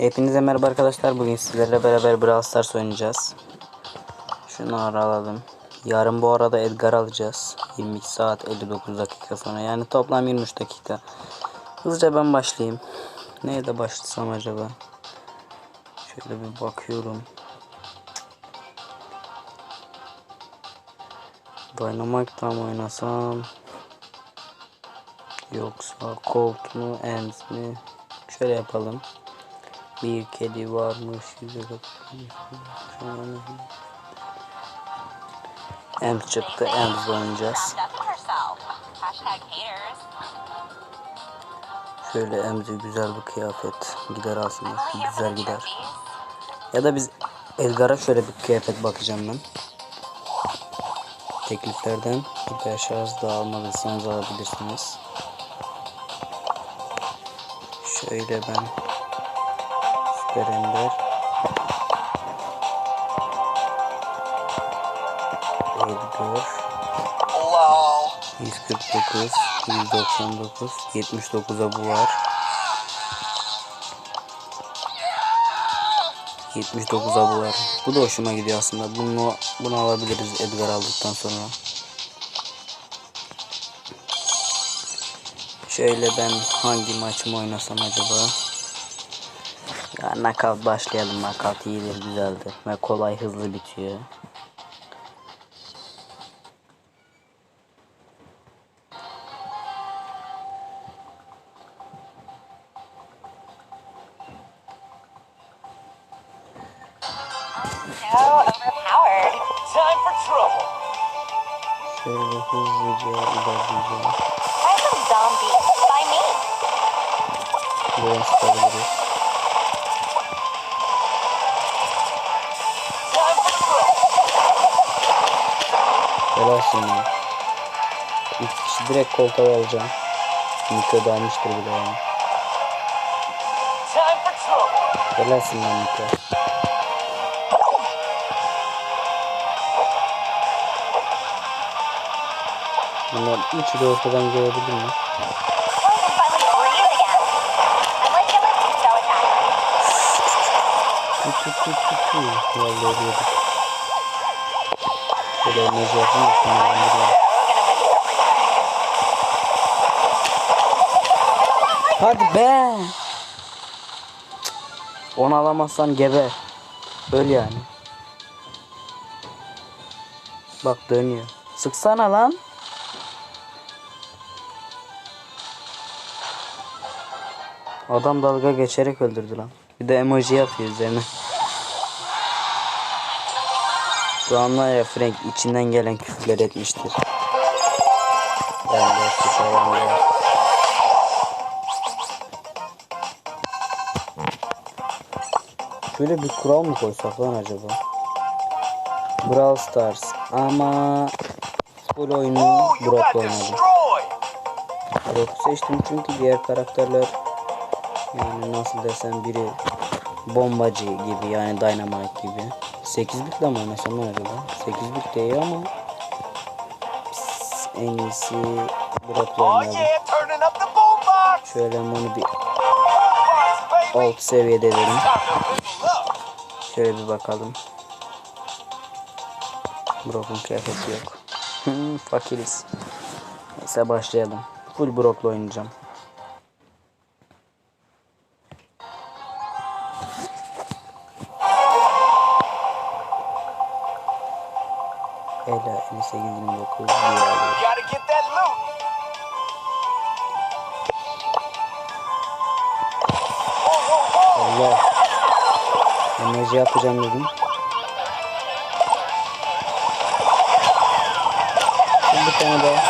Hepinize merhaba arkadaşlar. Bugün sizlerle beraber Brawl Stars oynayacağız. Şunları alalım. Yarın bu arada Edgar alacağız. 22 saat 59 dakika sonra. Yani toplam 23 dakika. Hızlıca ben başlayayım. Neye de başlasam acaba? Şöyle bir bakıyorum. Dynamite'dan mı oynasam? Yoksa Colt mu, Ems mi? Şöyle yapalım. Bir kedi varmış yüze Ems çıktı. Ems oynayacağız. Şöyle Ems'e güzel bir kıyafet gider aslında. Güzel gider. Ya da biz Edgar'a şöyle bir kıyafet bakacağım ben. Tekliflerden hiper şarj da almadıysanız alabilirsiniz. Şöyle ben Süper Ender Edgar 149 199 79'a bu var. 79'a bu var. Bu da hoşuma gidiyor aslında. Bunu bunu alabiliriz Edgar aldıktan sonra. Şöyle ben hangi maçımı oynasam acaba ya knockout başlayalım knockout iyidir güzeldir ve kolay hızlı bitiyor So overpowered. Time for trouble. şöyle hızlıca ilerleyeceğim. Buraya sıkabiliriz Helal şimdi. İlk kişi direkt koltuğa alacağım. Mikro da almıştır bile yani. Helalsin lan Mikro. Bunlar üçü de ortadan görebilir mi? Oh. Tut tut tut tut tut. Vallahi diyorduk. Şöyle enerji yapayım. Hadi be. Onu alamazsan geber. Öl yani. Bak dönüyor. Sıksana lan. Adam dalga geçerek öldürdü lan. Bir de emoji yapıyor üzerine. Şu an var ya Frank içinden gelen küfürler etmiştir. Ben de. Şöyle bir kural mı koysak lan acaba? Brawl Stars ama futbol oyunu Brock destroyed. Brock'u seçtim çünkü diğer karakterler yani nasıl desem biri bombacı gibi yani dynamite gibi. 8 bitle mi oynasam lan acaba? 8 bit değil ama pss, en iyisi Brock'la Oh. Şöyle onu bir alt seviyede up. Şöyle bir bakalım. Brock'un kıyafeti yok. Hmm, Fakiriz. Neyse başlayalım. Full Brock'la oynayacağım. Ela 58 29 diye alıyor. Allah. Enerji yapacağım dedim. Bir tane daha.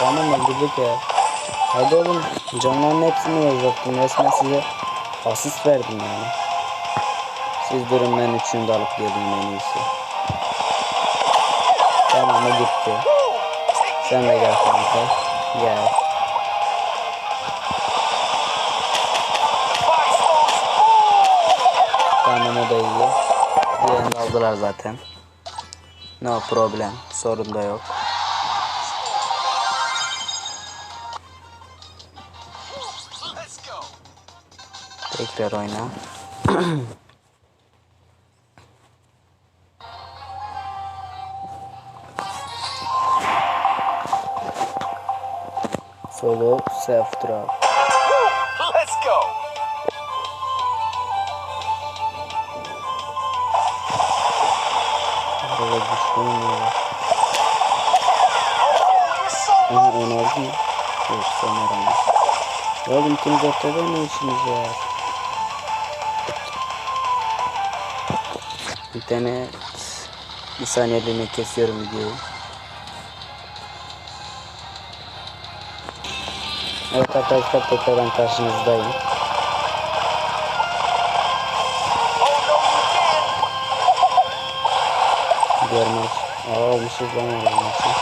Tamam öldürdük ya. Hadi oğlum canların hepsini yazacaktım. Resmen size asist verdim yani. Siz durun ben üçünü de alıp geleyim en iyisi. Tamam gitti. Sen de gel kanka. Gel. Tamam o da iyi. Diğerini aldılar zaten. No problem. Sorun da yok. Tekrar oyna. self drop. Let's go. So Ama lucky. enerji yok sanırım. Oğlum ikiniz ortada ne işiniz var? İnternet bir saniyeliğine kesiyorum videoyu. Evet arkadaşlar tekrardan karşınızdayım. Görmez. Aa olmuşuz lan wrecked.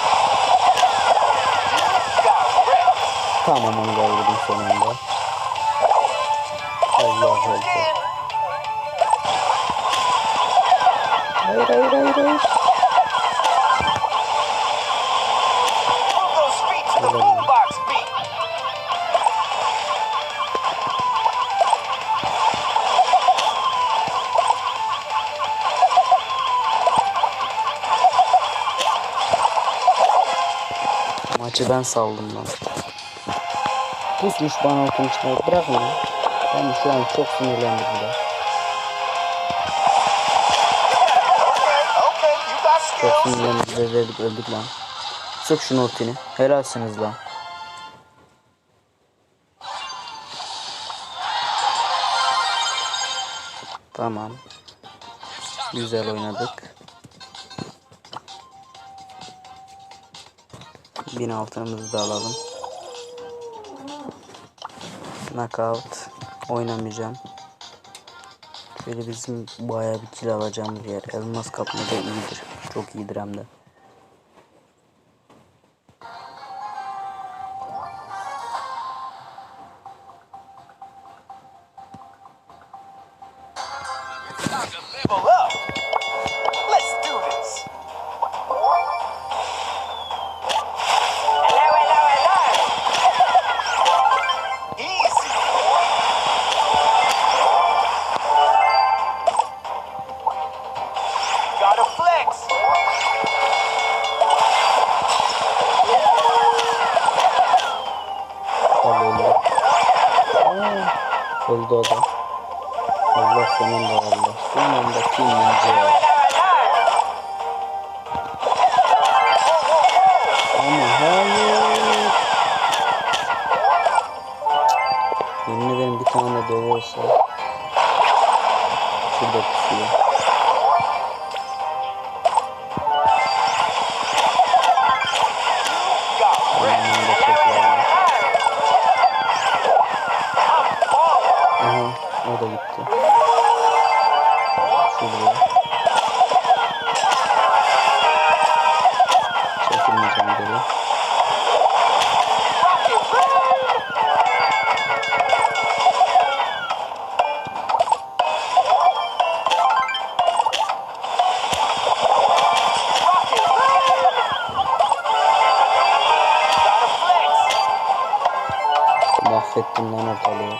Tamam onu da vurdum sonunda. Allah Allah. Hayır hayır hayır hayır. Maçı ben saldım lan. Pusmuş bana okumuşlar. Bırakın lan. Ben şu an çok sinirlendim bile. Çok sinirlendik öldük öldük lan. Sık şunu ultini. Helalsiniz lan. Tamam. Güzel oynadık. Bin altınımızı da alalım. Knockout. Oynamayacağım. Şöyle bizim bayağı bir kill alacağımız yer. Elmas kapmada iyidir. Çok iyidir hem de. Level up. Öldü o da. Allah sonunda valla. Sonunda kim ninja. Ama hayır. Yemin ederim bir tane dolu olsa. Şurada pusuyor. Arada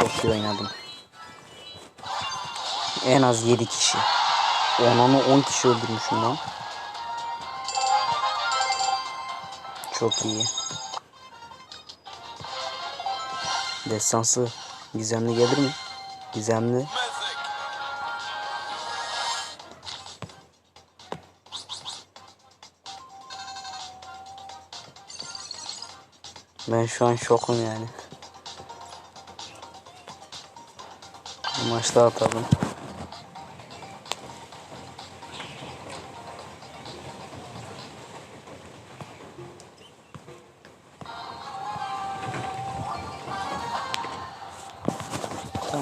çok iyi oynadım. En az 7 kişi. 10 onu 10 kişi öldürmüşüm lan. Çok iyi. Destansı gizemli gelir mi? Gizemli. Ben şu an şokum yani. Maçta atalım.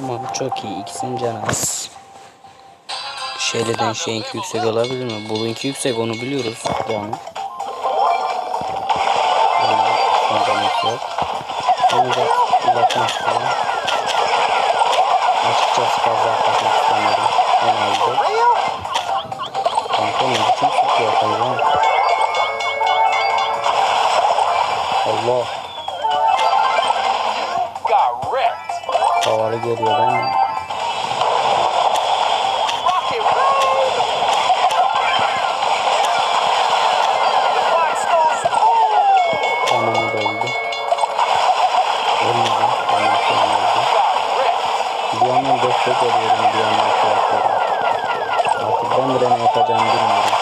Tamam çok iyi. İkisinin canı az. Şeyleden şeyinki yüksek olabilir mi? Bulunki yüksek onu biliyoruz. Yok. Açıkçası fazla istemiyorum. En? Kanka ne biçim sıkıyor hayvan. Allah. Havalı geliyor boom. Tamam o da öldü. Ölmedi. Tamam tamam öldü. Got wrecked. Bir yandan destek ediyorum bir yandan şey yapıyorum. Artık ben de ne yapacağımı bilmiyorum.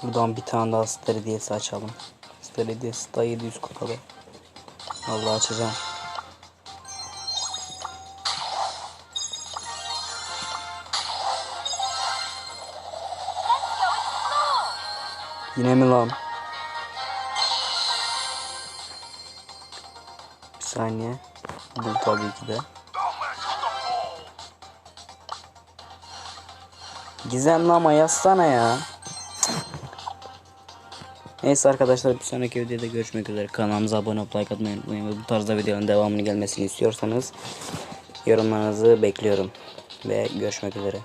Şuradan bir tane daha Star açalım. Star daha 700 kupada. Vallahi açacağım. Yine mi lan? Bir saniye. Bu tabii ki de. Gizemli ama yazsana ya. Neyse arkadaşlar bir sonraki videoda görüşmek üzere. Kanalımıza abone olup like atmayı unutmayın. Ve bu tarzda videoların devamını gelmesini istiyorsanız yorumlarınızı bekliyorum. Ve görüşmek üzere.